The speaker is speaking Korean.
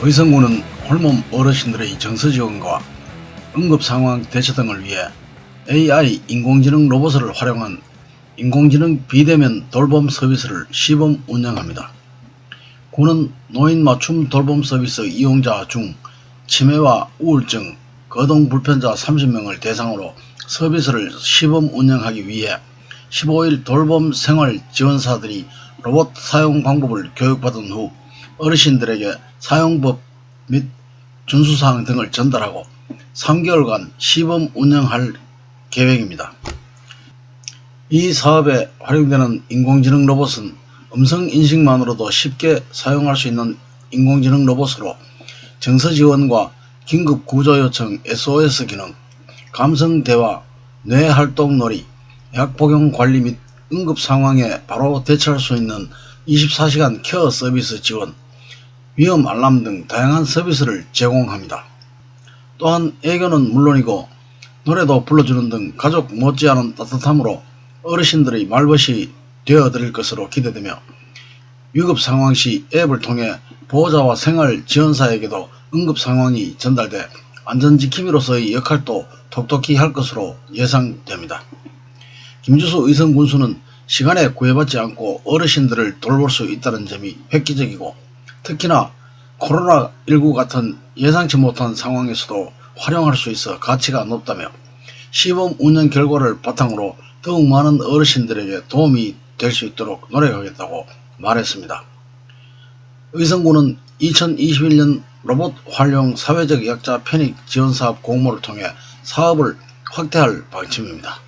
의성군은 홀몸 어르신들의 정서 지원과 응급 상황 대처 등을 위해 AI 인공지능 로봇을 활용한 인공지능 비대면 돌봄 서비스를 시범 운영합니다. 군은 노인 맞춤 돌봄 서비스 이용자 중 치매와 우울증, 거동 불편자 30명을 대상으로 서비스를 시범 운영하기 위해 15일 돌봄 생활 지원사들이 로봇 사용 방법을 교육받은 후 어르신들에게 사용법 및 준수사항 등을 전달하고 3개월간 시범 운영할 계획입니다. 이 사업에 활용되는 인공지능 로봇은 음성 인식만으로도 쉽게 사용할 수 있는 인공지능 로봇으로 정서 지원과 긴급 구조 요청 SOS 기능, 감성 대화, 뇌 활동 놀이, 약 복용 관리 및 응급 상황에 바로 대처할 수 있는 24시간 케어 서비스 지원, 위험 알람 등 다양한 서비스를 제공합니다. 또한 애교는 물론이고 노래도 불러주는 등 가족 못지않은 따뜻함으로 어르신들의 말벗이 되어드릴 것으로 기대되며 위급 상황 시 앱을 통해 보호자와 생활 지원사에게도 응급 상황이 전달돼 안전지킴이로서의 역할도 톡톡히 할 것으로 예상됩니다. 김주수 의성 군수는 시간에 구애받지 않고 어르신들을 돌볼 수 있다는 점이 획기적이고 특히나 코로나19 같은 예상치 못한 상황에서도 활용할 수 있어 가치가 높다며 시범 운영 결과를 바탕으로 더욱 많은 어르신들에게 도움이 될 수 있도록 노력하겠다고 말했습니다. 의성군은 2021년 로봇 활용 사회적 약자 편익 지원 사업 공모를 통해 사업을 확대할 방침입니다.